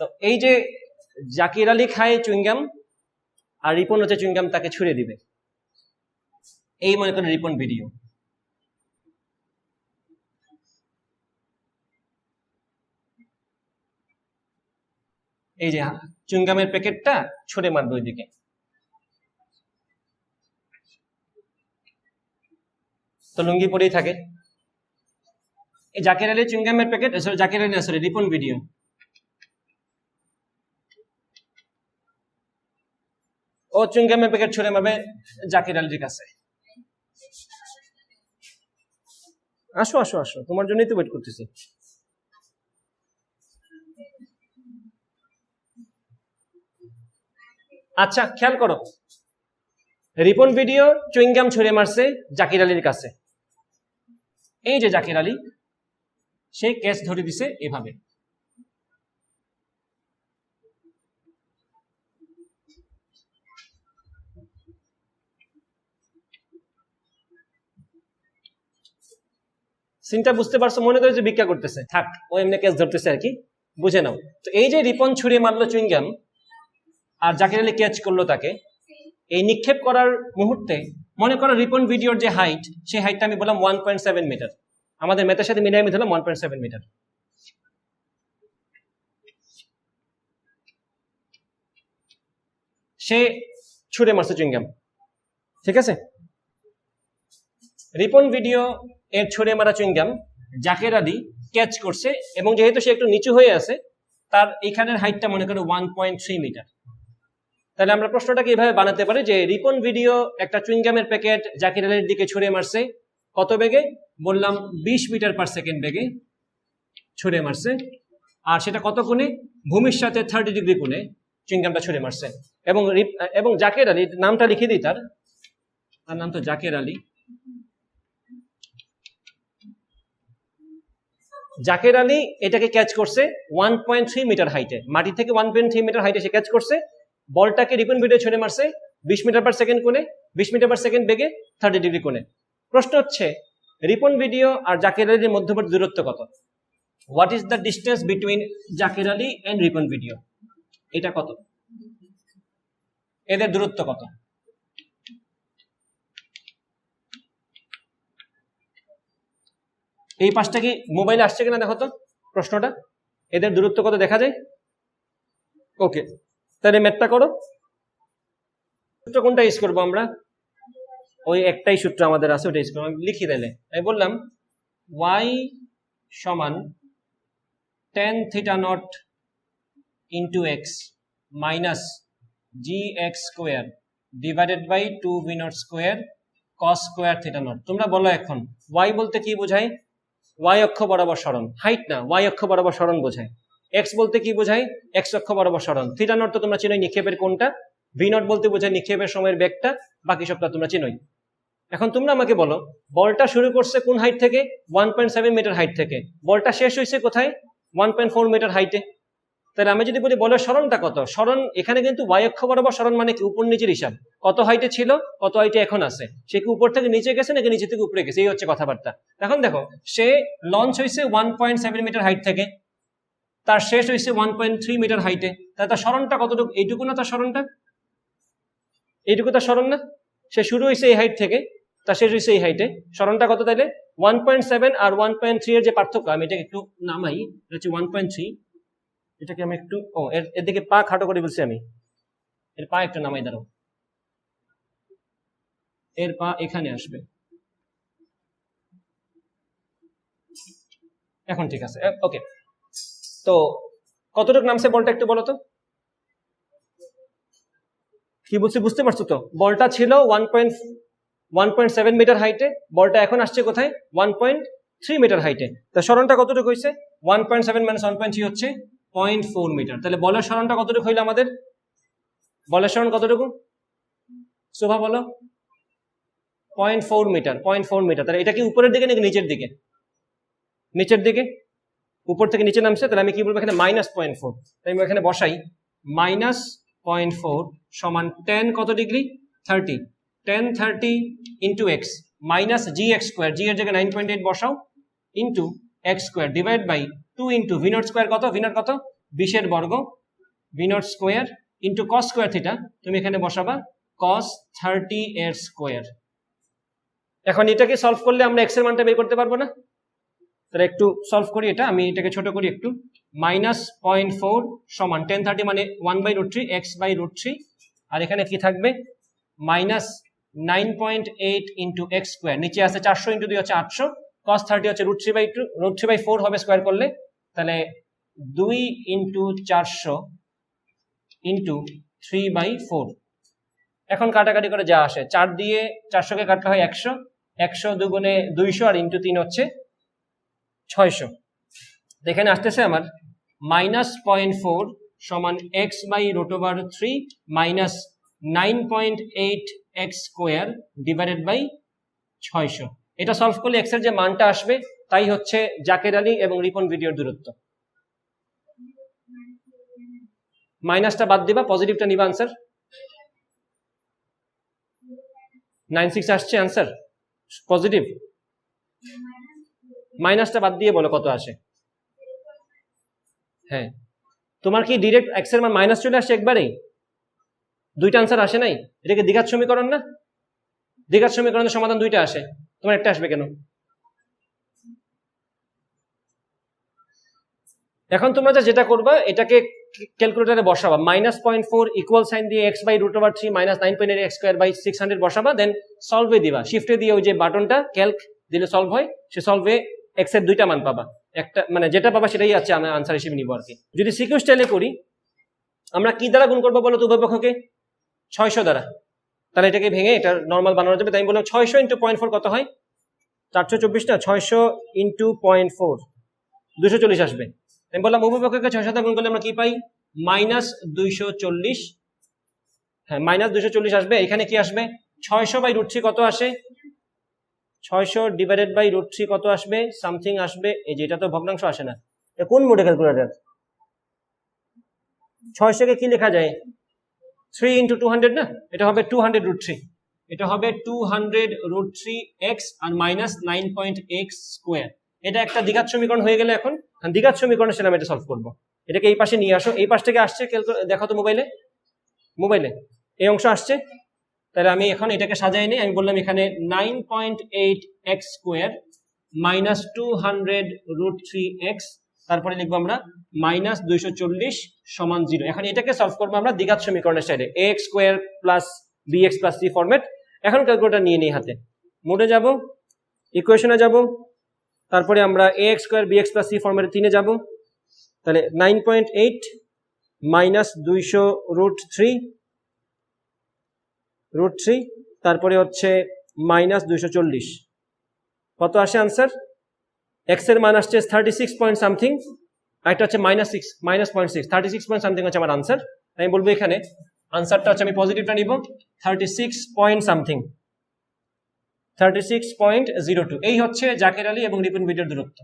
তো এই যে জাকির আলী খায় চুইংগাম আর রিপন হচ্ছে চুইংগাম, তাকে ছুড়ে দিবে। এই মনে করেন রিপন ভিডিও। এই যে চুইংগামের প্যাকেটটা ছুড়ে মারবে ওইদিকে। তো লুঙ্গি পরেই থাকে। এই Zakir Ali চুইংগামের packet Zakir Ali sorry Ripon video. ও চুইংগামের প্যাকেট ছুড়ে মারবে জাকির আলীর কাছে। আসো আসো আসো, তোমার জন্যই তো ওয়েট করতেছি। আচ্ছা খেয়াল করো। রিপন ভিডিও চুইংগাম ছুঁড়ে মারছে জাকির আলীর কাছে। এই যে জাকির আলী, সে কেস ধরে দিছে এভাবে। সিনটা বুঝতে পারছ, মনে করে যে ভিক্ষা করতেছে। থাক, ও এমনি কেস ধরতেছে আর কি। বুঝে নাও। তো এই যে রিপন ছুঁড়ে মারলো চুইংগাম, আর জাকির আলী ক্যাচ করল তাকে, এই নিক্ষেপ করার মুহূর্তে মনে করো রিপন ভিডিওর যে হাইট সেই হাইটটা আমি বললাম ওয়ান পয়েন্ট সেভেন মিটার আমাদের মেথের সাথে মিলিয়ে আমি ধরলাম ওয়ান পয়েন্ট সেভেন মিটার সে ছুড়ে মারছে চুইংগাম। ঠিক আছে? রিপন ভিডিও এর ছুড়ে মারা চুইংগাম, জাকের আলী ক্যাচ করছে এবং যেহেতু সে একটু নিচু হয়ে আছে, তার এখানের হাইটটা মনে করো ওয়ান পয়েন্ট থ্রি মিটার তাহলে আমরা প্রশ্নটাকে এভাবে বানাতে পারি যে, রিপন ভিডিও একটা চুইংগামের প্যাকেট জাকির আলীর দিকে ছুড়ে মারছে, কত বেগে? বললাম বিশ মিটার পার সেকেন্ড বেগে ছুড়ে মারছে। আর সেটা কত কোণে? ভূমির সাথে থার্টি ডিগ্রি কোণে চুইংগামটা ছুড়ে মারছে। এবং এবং জাকের আলী নামটা লিখে দিই তার। তার নাম তো জাকের আলী। জাকের আলী এটাকে ক্যাচ করছে ওয়ান পয়েন্ট থ্রি মিটার হাইটে মাটি থেকে ওয়ান পয়েন্ট থ্রি মিটার হাইটে সে ক্যাচ করছে। বলটাকে রিপন ভিডিও ছুড়ে মারছে বিশ মিটার পার সেকেন্ড কোণে, বিশ মিটার পার সেকেন্ড বেগে থার্টি ডিগ্রি কোণে। প্রশ্ন হচ্ছে, রিপন ভিডিও আর জাকের আলীর মধ্যবর্তী দূরত্ব কত? What is the distance between Zaker Ali and Ripon video? এটা কত? এদের দূরত্ব কত? এই পাঁচটা কি মোবাইলে আসছে কিনা দেখো তো, প্রশ্নটা। এদের দূরত্ব কত দেখা যায়? ওকে তাহলে ম্যাথটা করো। সূত্র কোনটা ইউজ করব আমরা? ওই একটাই সূত্র আমাদের আছে ওটা ইউজ করব। আমি লিখি দিলে আমি বললাম ওয়াই সমান tan theta naught into x minus g x square divided by two v naught square cos square theta naught তোমরা বলো এখন ওয়াই বলতে কি বোঝায়? ওয়াই অক্ষ বরাবর সরণ। হাইট না ওয়াই অক্ষ বরাবর সরণ বোঝায়। এক্স বলতে কি বোঝায়? এক্স অক্ষ বরাবর সরণ। থিটা নট তো তোমরা চিনোই, নিক্ষেপের কোনটা? ভি নট বলতে বোঝায় নিক্ষেপের সময়ের বেগটা, বাকি সবটা তোমরা চিনোই। এখন তোমরা আমাকে বলো, বলটা শুরু করছে কোন হাইট থেকে? One point seven metre height থেকে। বলটা শেষ হয়েছে কোথায়? ওয়ান পয়েন্ট ফোর মিটার হাইটে তাহলে আমি যদি বলি বলের সরণটা কত? স্মরণ এখানে কিন্তু ওয়াই অক্ষ বরাবর সরণ মানে কি? উপর নিচের হিসাব। কত হাইটে ছিল, কত হাইটে এখন আছে? সে কি উপর থেকে নিচে গেছে নাকি নিচে থেকে উপরে গেছে? এই হচ্ছে কথাবার্তা। এখন দেখো, সে লঞ্চ হয়েছে one point seven metre height থেকে। তার শেষ হয়েছে ওয়ান পয়েন্ট থ্রি মিটার হাইটে তাহলে তার স্মরণটা কতটুকু? এইটুকু না তার স্মরণটা? এইটুকু তার স্মরণ না? সে শুরু হয়েছে এই হাইট থেকে, তার শেষ হয়েছে এই হাইটে স্মরণটা কত তাইলে? ওয়ান পয়েন্ট সেভেন আর ওয়ান পয়েন্ট থ্রি এর যে পার্থক্য, আমি এটাকে একটু নামাই হচ্ছে ওয়ান পয়েন্ট থ্রি এটাকে আমি একটু, ও, এর দিকে পা খাটো করে বলছি আমি। এর পা একটু নামাই দাঁড়াও। এর পা এখানে আসবে। এখন ঠিক আছে ওকে। তো কতটুকু নামছে বলটা একটু বলো তো? কি বলছি বুঝতে পারছ তো? বলটা ছিল one point one point seven metre হাইটে বলটা এখন আসছে কোথায়? ওয়ান পয়েন্ট থ্রি মিটার হাইটে তো স্মরণটা কতটুকু হয়েছে? One point seven minus one point three হচ্ছে পয়েন্ট ফোর মিটার। তাহলে বলের সরণটা কতটুকু হইল আমাদের? বলের সরণ কতটুকু? শোভা বলো। Point four metre, point four metre. তাহলে এটা কি উপরের দিকে নাকি নিচের দিকে? নিচের দিকে? উপর থেকে নিচে নামছে, তাহলে আমি কি বলব এখানে মাইনাস পয়েন্ট ফোর? তাই আমি এখানে বসাই মাইনাস পয়েন্ট ফোর সমান টেন কত degree thirty tan thirty into x minus g x square g এর জায়গায় নাইন পয়েন্ট এইট বসাও into x square divide by two into v naught square কত? ভিনট কত? বিশের বর্গ। V naught square into cos square theta তুমি এখানে বসাবা cos thirty এর স্কোয়ার এখন এটাকে সলভ করলে আমরা এক্সের মানটা বের করতে পারব না? তাহলে একটু সলভ করি এটা। আমি এটাকে ছোট করি একটু। মাইনাস পয়েন্ট ফোর সমান টেন থার্টি মানে one by root three x by root three আর এখানে কি থাকবে? Minus nine point eight into x square নিচে আছে চারশো ইন্টু দুই হচ্ছে আটশো। কস থার্টি হচ্ছে root three by two root three by four হবে স্কোয়ার করলে। তাহলে দুই ইন্টু চারশো ইন্টু থ্রি বাই ফোর এখন কাটাকাটি করে যা আসে, চার দিয়ে চারশোকে কাটতে হয় একশো একশো দুগুণে দুইশো আর ইন্টু তিন হচ্ছে ছয়শো। এখানে আসতেছে আমার মাইনাস পয়েন্ট ফোর সমান x by root over three minus nine point eight x square divided by ছয়শো। এটা সলভ করলে এক্সের যে মানটা আসবে তাই হচ্ছে জাকের আলী এবং রিপন ভিডিওর দূরত্ব। মাইনাসটা বাদ দিবা পজিটিভটা নিবা আনসার নাইন সিক্স আসছে আনসার পজিটিভ মাইনাসটা বাদ দিয়ে বলো কত আসে। হ্যাঁ। তোমার কি ডিরেক্ট এক্সের মান মাইনাস চলে আসছে একবারেই? দুইটা আনসার আসে নাই? এটাকে দ্বিঘাত সমীকরণ না? দ্বিঘাত সমীকরণের সমাধান দুইটা আসে। তোমার একটা আসবে কেন? এখন তোমরা যেটা করবা, এটাকে ক্যালকুলেটারে বসাবা। Minus point four equal sign দিয়ে x by root over three minus nine point x square by six hundred বসাবা then সলভে দিবা। শিফটে দিয়ে ওই যে বাটনটা ক্যালক দিলে সলভ হয়, সে সলভে এক্সের দুইটা মান পাবা। একটা মানে যেটা পাবা সেটাই আছে আমি আনসার হিসেবে নিবো আর কি। যদি সিকিউ স্টাইলে করি, আমরা কি দ্বারা গুণ করব বলো তো উভয়পক্ষকে ছয়শো দ্বারা। তাহলে এটাকে ভেঙে এটা নর্মাল বানানো যাবে, তাই আমি বললাম ছয়শো ইন্টু পয়েন্ট ফোর কত হয়? চারশো চব্বিশ না, ছয়শো ইন্টু পয়েন্ট ফোর দুশো চল্লিশ আসবে। আমি বললাম উভয়পক্ষকে ছয় সাথে গুণ করলে আমরা কি পাই? মাইনাস দুইশো চল্লিশ। হ্যাঁ মাইনাস দুইশো চল্লিশ আসবে। এখানে কি আসবে? ছয়শো বাই রুট থ্রি কত আসে? ছয়শো ডিভাইডেড বাই রুট থ্রি কত আসবে? সামথিং আসবে। এই যেটা তো ভগ্নাংশ আসে না। এটা কোন মোডে ক্যালকুলেটার ছয়শোকে কি লেখা যায়? থ্রি ইন্টু টু হান্ড্রেড না? এটা হবে টু হান্ড্রেড রুট থ্রি। এটা হবে two hundred root three x আর minus nine point x square. এটা একটা দ্বিঘাত সমীকরণ হয়ে গেলে এখন। দ্বিঘাত সমীকরণে সেটা আমি এটা সলভ করব। এটাকে এই পাশে নিয়ে আসো। এই পাশ থেকে আসছে দেখো তো মোবাইলে মোবাইলে এই অংশ আসছে। তাহলে আমি এখন এটাকে সাজাই নিই। আমি বললাম এখানে nine point eight x square minus two hundred root three x তারপরে লিখব আমরা মাইনাস দুইশো চল্লিশ সমান জিরো এখন এটাকে সলভ করব আমরা দ্বিঘাত সমীকরণের সাইডে a. X square plus b x plus c format এখন ক্যালকুলেটার নিয়ে নিই হাতে। মোটে যাব ইকুয়েশনে যাব তারপরে আমরা a x square b x plus c ফর্মেটে তিনে যাব। তাহলে নাইন পয়েন্ট এইট মাইনাস দুইশো রুট থ্রি রুট থ্রি তারপরে হচ্ছে মাইনাস দুইশো চল্লিশ। কত আসে আনসার এক্সের মান আসছে থার্টি সিক্স পয়েন্ট সামথিং একটা হচ্ছে minus six minus point six thirty six point something হচ্ছে আমার আনসার আমি বলব এখানে। আনসারটা হচ্ছে আমি পজিটিভটা নিব। Thirty six point something thirty six point zero two এই হচ্ছে জাকের আলী এবং রিপন বিটের দূরত্ব।